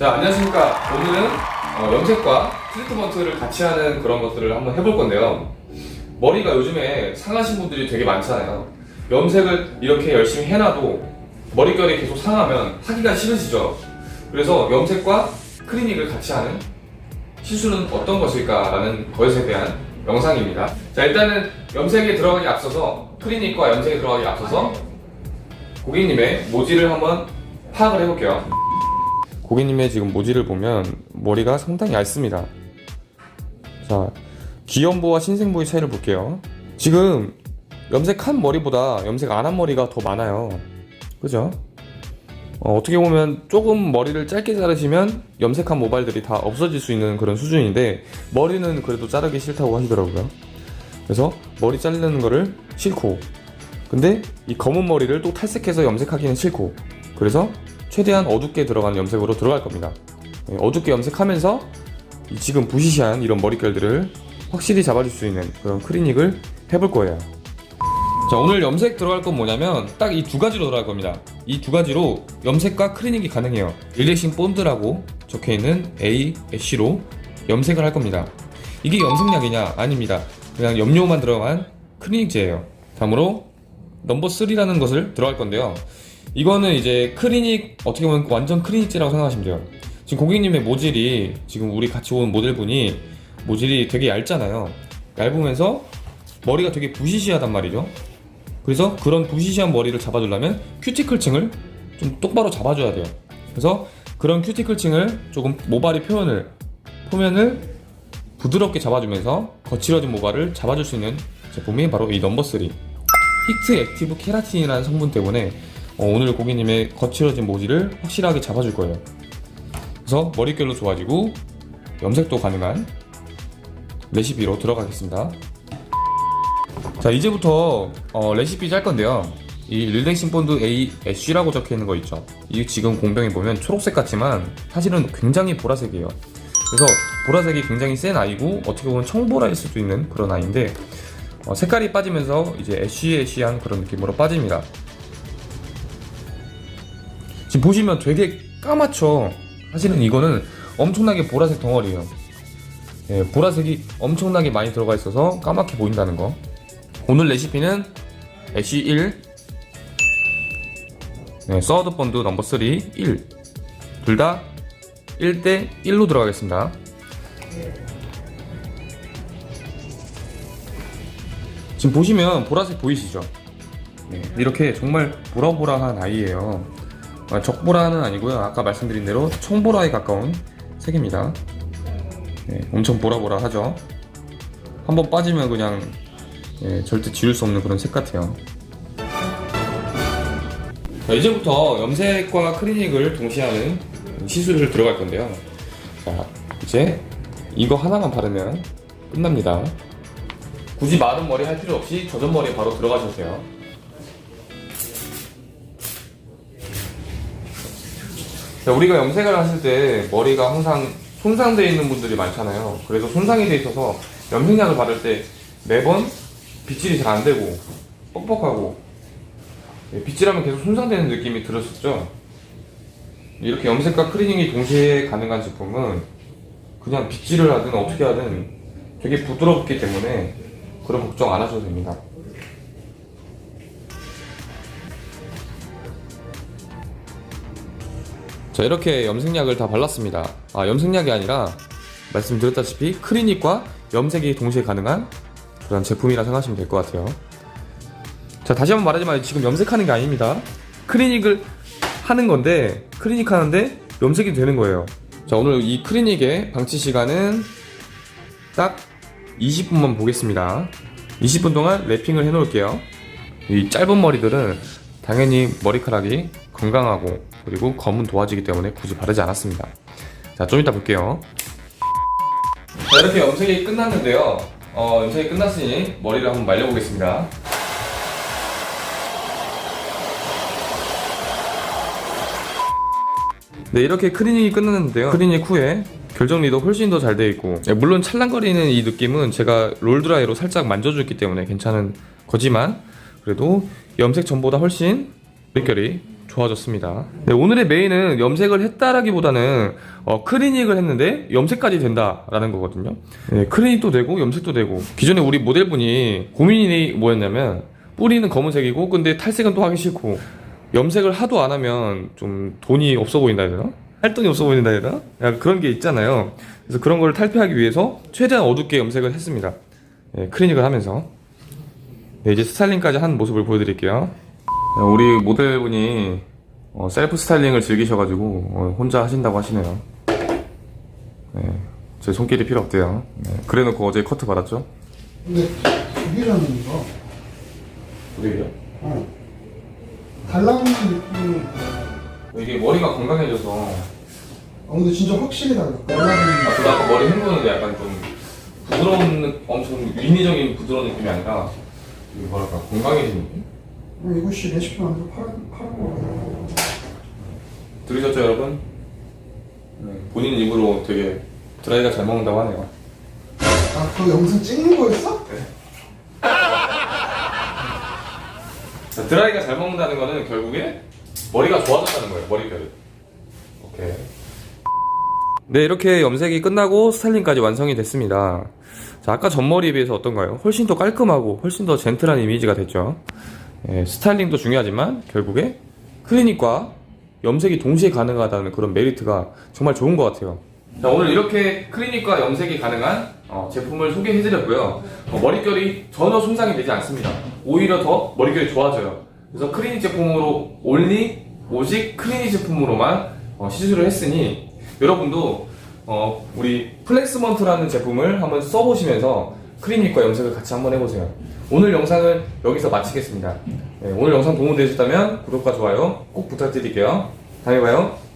자, 안녕하십니까. 오늘은 어, 염색과 트리트먼트를 같이 하는 그런 것들을 한번 해볼 건데요. 머리가 요즘에 상하신 분들이 되게 많잖아요. 염색을 이렇게 열심히 해놔도 머릿결이 계속 상하면 하기가 싫으시죠. 그래서 염색과 클리닉을 같이 하는 시술은 어떤 것일까 라는 것에 대한 영상입니다. 자, 일단은 염색에 들어가기 앞서서 클리닉과 염색에 들어가기 앞서서 고객님의 모질을 한번 파악을 해볼게요. 고객님의 지금 모질을 보면 머리가 상당히 얇습니다. 자, 기염보와 신생보의 차이를 볼게요. 지금 염색한 머리보다 염색 안 한 머리가 더 많아요. 그죠? 어, 어떻게 보면 조금 머리를 짧게 자르시면 염색한 모발들이 다 없어질 수 있는 그런 수준인데 머리는 그래도 자르기 싫다고 하시더라고요. 그래서 머리 자르는 거를 싫고 근데 이 검은 머리를 또 탈색해서 염색하기는 싫고 그래서 최대한 어둡게 들어가는 염색으로 들어갈 겁니다. 예, 어둡게 염색하면서 이 지금 부시시한 이런 머릿결들을 확실히 잡아줄 수 있는 그런 클리닉을 해볼 거예요. 자 오늘 염색 들어갈 건 뭐냐면 딱 이 두 가지로 들어갈 겁니다. 이 두 가지로 염색과 클리닉이 가능해요. 릴렉싱 본드라고 적혀있는 A, C로 염색을 할 겁니다. 이게 염색약이냐? 아닙니다. 그냥 염료만 들어간 클리닉제예요. 다음으로 넘버 3라는 것을 들어갈 건데요. 이거는 이제 클리닉 어떻게 보면 완전 클리닉제라고 생각하시면 돼요. 지금 고객님의 모질이 지금 우리 같이 온 모델분이 모질이 되게 얇잖아요. 얇으면서 머리가 되게 부시시하단 말이죠. 그래서 그런 부시시한 머리를 잡아주려면 큐티클층을 좀 똑바로 잡아줘야 돼요. 그래서 그런 큐티클층을 조금 모발의 표현을 표면을 부드럽게 잡아주면서 거칠어진 모발을 잡아줄 수 있는 제품이 바로 이 넘버 3 히트 액티브 케라틴이라는 성분 때문에 어, 오늘 고객님의 거칠어진 모질을 확실하게 잡아줄 거예요. 그래서 머릿결도 좋아지고 염색도 가능한 레시피로 들어가겠습니다. 자 이제부터 어, 레시피 짤 건데요. 이 릴렉싱 본드 A 애쉬라고 적혀 있는 거 있죠. 이 지금 공병에 보면 초록색 같지만 사실은 굉장히 보라색이에요. 그래서 보라색이 굉장히 센 아이고 어떻게 보면 청보라일 수도 있는 그런 아이인데 어, 색깔이 빠지면서 이제 애쉬애쉬한 그런 느낌으로 빠집니다. 지금 보시면 되게 까맣죠. 사실은 이거는 엄청나게 보라색 덩어리예요. 예, 보라색이 엄청나게 많이 들어가 있어서 까맣게 보인다는 거. 오늘 레시피는 애쉬 1, 네, 서드 본드 넘버 3 1. 둘 다 1대 1로 들어가겠습니다. 지금 보시면 보라색 보이시죠? 네, 이렇게 정말 보라보라한 아이예요. 아, 적보라는 아니고요. 아까 말씀드린 대로 청보라에 가까운 색입니다. 네, 엄청 보라보라 하죠. 한번 빠지면 그냥 예, 절대 지울 수 없는 그런 색 같아요. 자, 이제부터 염색과 클리닉을 동시에 하는 시술을 들어갈 건데요. 자, 이제 이거 하나만 바르면 끝납니다. 굳이 마른 머리 할 필요 없이 젖은 머리 바로 들어가셔도 돼요. 자, 우리가 염색을 하실 때 머리가 항상 손상되어 있는 분들이 많잖아요. 그래서 손상이 돼 있어서 염색약을 바를 때 매번 빗질이 잘 안 되고 뻑뻑하고 예, 빗질하면 계속 손상되는 느낌이 들었었죠. 이렇게 염색과 클리닝이 동시에 가능한 제품은 그냥 빗질을 하든 어떻게 하든 되게 부드럽기 때문에 그런 걱정 안 하셔도 됩니다. 자 이렇게 염색약을 다 발랐습니다. 아 염색약이 아니라 말씀드렸다시피 클리닉과 염색이 동시에 가능한 그런 제품이라 생각하시면 될 것 같아요. 자 다시 한번 말하지만 지금 염색하는 게 아닙니다. 클리닉을 하는 건데 클리닉 하는데 염색이 되는 거예요. 자 오늘 이 클리닉의 방치 시간은 딱 20분만 보겠습니다. 20분 동안 랩핑을 해 놓을게요. 이 짧은 머리들은 당연히 머리카락이 건강하고 그리고 검은 도화지기 때문에 굳이 바르지 않았습니다. 자, 좀 이따 볼게요. 자, 이렇게 염색이 끝났는데요. 어, 염색이 끝났으니 머리를 한번 말려보겠습니다. 네, 이렇게 클리닉이 끝났는데요. 클리닉 후에 결정리도 훨씬 더 잘 되어 있고 네, 물론 찰랑거리는 이 느낌은 제가 롤드라이로 살짝 만져줬기 때문에 괜찮은 거지만 그래도 염색 전보다 훨씬 머릿결이 좋아졌습니다. 네, 오늘의 메인은 염색을 했다라기보다는 어, 클리닉을 했는데 염색까지 된다라는 거거든요. 네, 클리닉도 되고 염색도 되고 기존에 우리 모델분이 고민이 뭐였냐면 뿌리는 검은색이고 근데 탈색은 또 하기 싫고 염색을 하도 안 하면 좀 돈이 없어 보인다 해야 되나? 할 돈이 없어 보인다 해야 되나? 약간 그런 게 있잖아요. 그래서 그런 걸 탈피하기 위해서 최대한 어둡게 염색을 했습니다. 네, 클리닉을 하면서 네, 이제 스타일링까지 한 모습을 보여드릴게요. 네, 우리 모델분이 어, 셀프 스타일링을 즐기셔가지고 어, 혼자 하신다고 하시네요. 네, 제 손길이 필요 없대요. 네, 그래놓고 어제 커트 받았죠? 근데 저기라는 거. 그래요? 어. 달라붙는 느낌이. 이게 머리가 건강해져서 아 근데 진짜 확실히 달라. 달라붙는 아, 저도 아까 머리 헹구는데 약간 좀 부드러운 느- 엄청 인위적인 부드러운 느낌이 아니라 이게 뭐랄까 건강해진 느낌? 어, 이것이 레시피 만들어 파는 파는 거 같아. 들으셨죠 여러분? 네, 본인 입으로 되게 드라이가 잘 먹는다고 하네요. 아 그 영상 찍는 거였어? 자, 드라이가 잘 먹는다는 거는 결국에 머리가 좋아졌다는 거예요, 머릿결이. 오케이. 네, 이렇게 염색이 끝나고 스타일링까지 완성이 됐습니다. 자, 아까 전머리에 비해서 어떤가요? 훨씬 더 깔끔하고 훨씬 더 젠틀한 이미지가 됐죠. 예, 스타일링도 중요하지만 결국에 클리닉과 염색이 동시에 가능하다는 그런 메리트가 정말 좋은 것 같아요. 자, 오늘 이렇게 클리닉과 염색이 가능한 어, 제품을 소개해드렸고요. 어, 머릿결이 전혀 손상이 되지 않습니다. 오히려 더 머릿결이 좋아져요. 그래서 클리닉 제품으로 올리 오직 클리닉 제품으로만 어, 시술을 했으니 여러분도 어, 우리 플렉스먼트라는 제품을 한번 써보시면서 클리닉과 염색을 같이 한번 해보세요. 오늘 영상은 여기서 마치겠습니다. 네, 오늘 영상 도움되셨다면 구독과 좋아요 꼭 부탁드릴게요. 다음에 봐요.